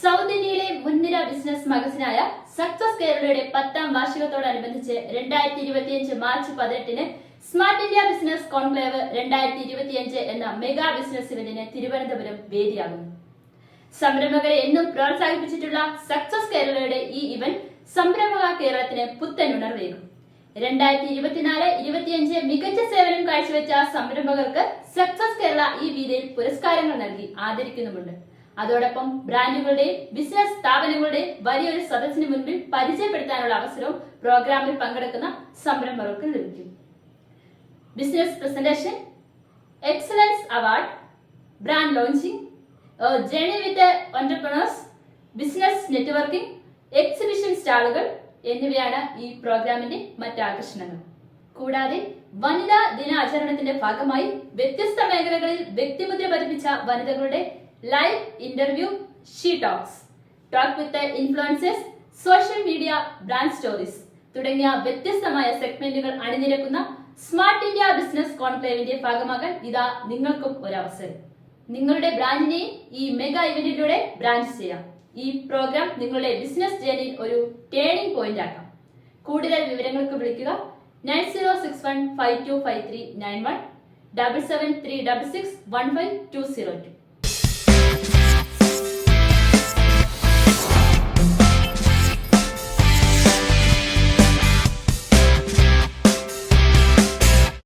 South ഇന്ത്യയിലെ മുൻനിര business മഗസിനായ success കേരളയുടെ പത്താം വാർഷികത്തോടനുബന്ധിച്ച് രണ്ടായിരത്തി ഇരുപത്തിയഞ്ച് മാർച്ച് പതിനെട്ടിന് സ്മാർട്ട് ഇന്ത്യ ബിസിനസ് കോൺക്ലേവ് രണ്ടായിരത്തി ഇരുപത്തിയഞ്ച് എന്ന മെഗാ ബിസിനസ് ഇവന്റിന് തിരുവനന്തപുരം വേദിയാകും. സംരംഭകരെ എന്നും പ്രോത്സാഹിപ്പിച്ചിട്ടുള്ള സക്സസ് കേരളയുടെ ഈ ഇവന്റ് സംരംഭക കേരളത്തിന് പുത്തൻ ഉണർവേകും. രണ്ടായിരത്തി ഇരുപത്തിനാല് ഇരുപത്തിയഞ്ച് മികച്ച സേവനം കാഴ്ചവെച്ച സംരംഭകർക്ക് സക്സസ് കേരള ഈ വീതിയിൽ പുരസ്കാരങ്ങൾ നൽകി ആദരിക്കുന്നുമുണ്ട്. അതോടൊപ്പം ബ്രാൻഡുകളുടെയും ബിസിനസ് സ്ഥാപനങ്ങളുടെയും വലിയൊരു സദസ്സിന് മുൻപിൽ പരിചയപ്പെടുത്താനുള്ള അവസരവും പ്രോഗ്രാമിൽ പങ്കെടുക്കുന്ന സംരംഭകർക്ക് ലഭിക്കും. Business presentation excellence award brand launching journey with entrepreneurs business networking exhibition സ്റ്റാളുകൾ എന്നിവയാണ് ഈ പ്രോഗ്രാമിന്റെ മറ്റു ആകർഷണങ്ങൾ കൂടാതെ വനിതാ ദിനാചരണത്തിന്റെ ഭാഗമായി വ്യത്യസ്ത മേഖലകളിൽ വ്യക്തിമുദ്ര പതിപ്പിച്ച വനിതകളുടെ live she she talks with with influencers social media brand stories തുടങ്ങിയ വ്യത്യസ്തമായ സെഗ്മെന്റുകൾ അണിനിരക്കുന്ന സ്മാർട്ട് ഇന്ത്യ ബിസിനസ് കോൺക്ലേവിന്റെ ഭാഗമാകാൻ ഇതാ നിങ്ങൾക്കും ഒരു അവസരം നിങ്ങളുടെ ബ്രാൻഡിനെ ഈ മെഗാ ഇവന്റിലൂടെ ബ്രാഞ്ച് ചെയ്യാം. ഈ പ്രോഗ്രാം നിങ്ങളുടെ ബിസിനസ് ജേണിയിൽ ഒരു ടേണിംഗ് പോയിന്റ് ആക്കാം. കൂടുതൽ വിവരങ്ങൾക്ക് വിളിക്കുക nine zero six one five two five three nine one double seven three double six one five two zero two.